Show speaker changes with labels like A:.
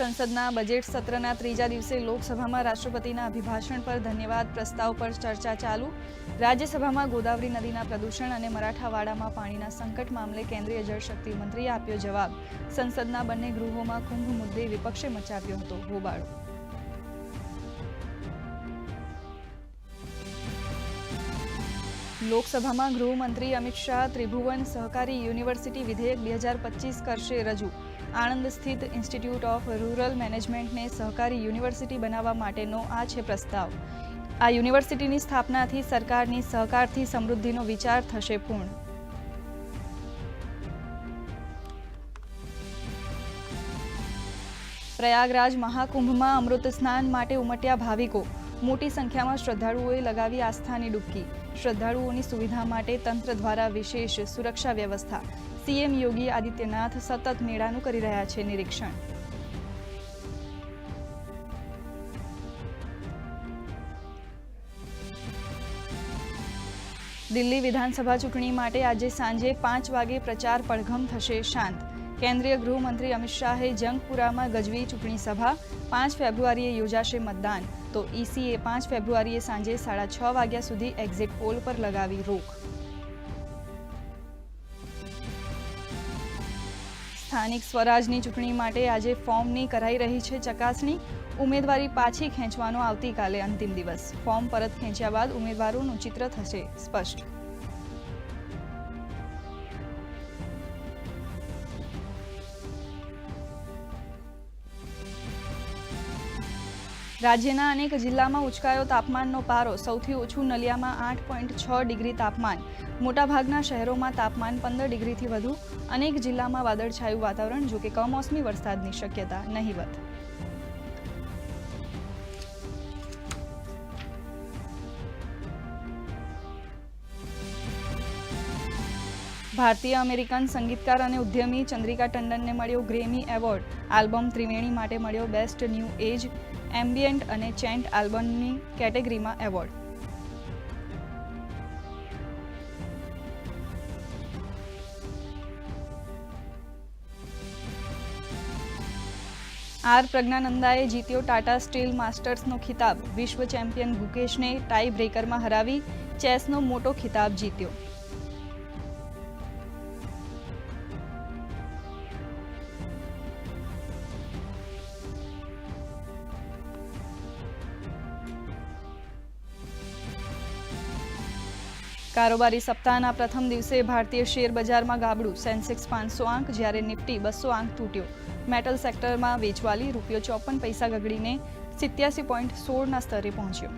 A: સંસદના બજેટ સત્રના ત્રીજા દિવસે લોકસભામાં રાષ્ટ્રપતિના અભિભાષણ પર ધન્યવાદ પ્રસ્તાવ પર ચર્ચા ચાલુ. રાજ્યસભામાં ગોદાવરી નદીના પ્રદૂષણ અને મરાઠાવાડામાં પાણીના સંકટ મામલે કેન્દ્રીય જળશક્તિ મંત્રીએ આપ્યો જવાબ. સંસદના બંને ગૃહોમાં કુંભ મુદ્દે વિપક્ષે મચાવ્યો હતો હોબાળો. લોકસભામાં ગૃહમંત્રી અમિત શાહ ત્રિભુવન સહકારી યુનિવર્સિટી વિધેયક બે હજાર પચીસ કરશે રજૂ. આણંદ સ્થિત ઇન્સ્ટિટ્યૂટ ઓફ રૂરલ મેનેજમેન્ટને સહકારી યુનિવર્સિટી બનાવવા માટેનો આ છે પ્રસ્તાવ. આ યુનિવર્સિટીની સ્થાપનાથી સરકારની સહકારથી સમૃદ્ધિનો વિચાર થશે પૂર્ણ. પ્રયાગરાજ મહાકુંભમાં અમૃત સ્નાન માટે ઉમટ્યા ભાવિકો. મોટી સંખ્યામાં શ્રદ્ધાળુઓએ લગાવી આસ્થાની ડૂબકી. શ્રદ્ધાળુઓની સુવિધા માટે તંત્ર દ્વારા વિશેષ સુરક્ષા વ્યવસ્થા. સીએમ યોગી આદિત્યનાથ સતત મેળાનું કરી રહ્યા છે નિરીક્ષણ. દિલ્હી વિધાનસભા ચૂંટણી માટે આજે સાંજે પાંચ વાગે પ્રચાર પડઘમ થશે શાંત. કેન્દ્રીય ગૃહમંત્રી અમિત શાહે જંગપુરામાં ગજવી ચૂંટણી સભા, પાંચ ફેબ્રુઆરીએ યોજાશે મતદાન. તો ઈસીએ પાંચ ફેબ્રુઆરીએ સાંજે સાડા છ વાગ્યા સુધી એક્ઝિટ પોલ પર લગાવી રોક. સ્થાનિક સ્વરાજની ચૂંટણી માટે આજે ફોર્મની કરાઈ રહી છે ચકાસણી. ઉમેદવારી પાછી ખેંચવાનો આવતીકાલે અંતિમ દિવસ. ફોર્મ પરત ખેંચ્યા બાદ ઉમેદવારોનું ચિત્ર થશે સ્પષ્ટ. રાજ્યના અનેક જિલ્લામાં ઉચકાયો તાપમાનનો પારો. સૌથી ઓછું નલિયામાં આઠ પોઈન્ટ છ ડિગ્રી તાપમાન. મોટાભાગના શહેરોમાં તાપમાન પંદર ડિગ્રીથી વધુ. અનેક જિલ્લામાં વાદળછાયું વાતાવરણ, જોકે કમોસમી વરસાદની શક્યતા નહીવત. ભારતીય અમેરિકન સંગીતકાર અને ઉદ્યમી ચંદ્રિકા ટંડનને મળ્યો ગ્રેમી એવોર્ડ. આલ્બમ ત્રિવેણી માટે મળ્યો બેસ્ટ ન્યૂ એજ એમ્બિયન્ટ અને ચેન્ટ આલ્બમની કેટેગરીમાં એવોર્ડ. આર પ્રજ્ઞાનંદાએ જીત્યો ટાટા સ્ટીલ માસ્ટર્સનો ખિતાબ. વિશ્વ ચેમ્પિયન ગુકેશને ટાઈ બ્રેકરમાં હરાવી ચેસનો મોટો ખિતાબ જીત્યો. કારોબારી સપ્તાહના પ્રથમ દિવસે ભારતીય શેર બજારમાં ગાબડું, સેન્સેક્સ પાંચસો આંક, જ્યારે નિફ્ટી બસો આંક તૂટ્યો. મેટલ સેક્ટરમાં વેચવાલી, રૂપિયો ચોપન પૈસા ગગડીને સિત્યાસી પોઈન્ટ સોળના સ્તરે પહોંચ્યો.